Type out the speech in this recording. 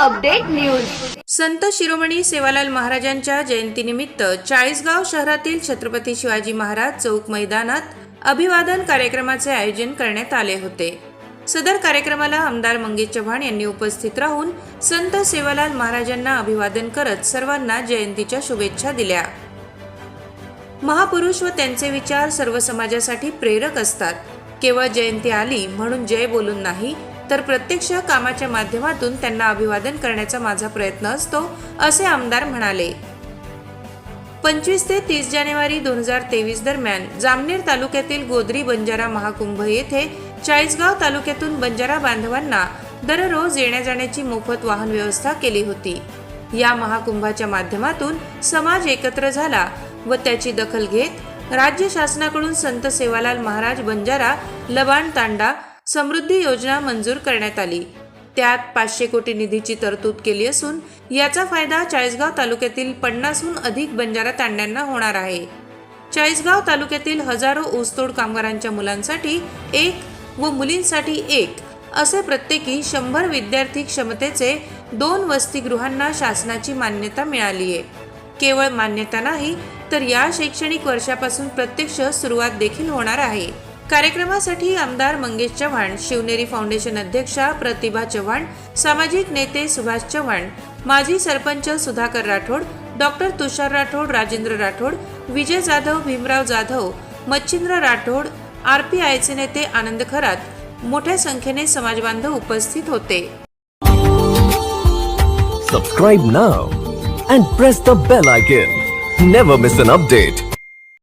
Update news. संत शिरोमणी सेवालाल महाराजांच्या जयंतीनिमित्त चाळीसगाव शहरातील छत्रपती शिवाजी महाराज चौक मैदानात अभिवादन कार्यक्रमाचे आयोजन करण्यात आले होते. सदर कार्यक्रमाला आमदार मंगेश चव्हाण यांनी उपस्थित राहून संत सेवालाल महाराजांना अभिवादन करत सर्वांना जयंतीच्या शुभेच्छा दिल्या. महापुरुष व त्यांचे विचार सर्व समाजासाठी प्रेरक असतात. केवळ जयंती आली म्हणून जय बोलून नाही तर प्रत्यक्ष कामाच्या माध्यमातून त्यांना अभिवादन करण्याचा माझा प्रयत्न असतो असे आमदार म्हणाले. पंचवीस ते तीस जानेवारी दोन हजार तेवीस दरम्यान जामनेर तालुक्यातील गोदरी बंजारा महाकुंभ येथे चाळीसगाव तालुक्यातून बंजारा बांधवांना दररोज येण्या जाण्याची मोफत वाहन व्यवस्था केली होती. या महाकुंभाच्या माध्यमातून समाज एकत्र झाला व त्याची दखल घेत राज्य शासनाकडून संत सेवालाल महाराज बंजारा लबाण तांडा समृद्धी योजना मंजूर करण्यात आली. त्यात पाचशे कोटी निधीची तरतूद केली असून याचा फायदा चाळीसगाव तालुक्यातील पन्नासहून अधिक बंजारा तांड्यांना होणार आहे. चाळीसगाव तालुक्यातील हजारो ऊसतोड कामगारांच्या मुलांसाठी एक व मुलींसाठी एक असे प्रत्येकी शंभर विद्यार्थी क्षमतेचे दोन वसतिगृहांना शासनाची मान्यता मिळाली आहे. केवळ मान्यता नाही तर या शैक्षणिक वर्षापासून प्रत्यक्ष सुरुवात देखील होणार आहे. कार्यक्रमासाठी आमदार मंगेश चव्हाण शिवनेरी फाउंडेशन अध्यक्षा प्रतिभा चव्हाण सामाजिक नेते सुभाष चव्हाण माजी sarpanch Sudhakar Rathod doctor Tushar Rathod Rajendra Rathod Vijay Jadhav Bhimrao Jadhav Machhindra Rathod R P आयचे नेते आनंद खरात मोठ्या संख्येने समाजबांधव उपस्थित होते. Subscribe now and press the bell icon never miss an update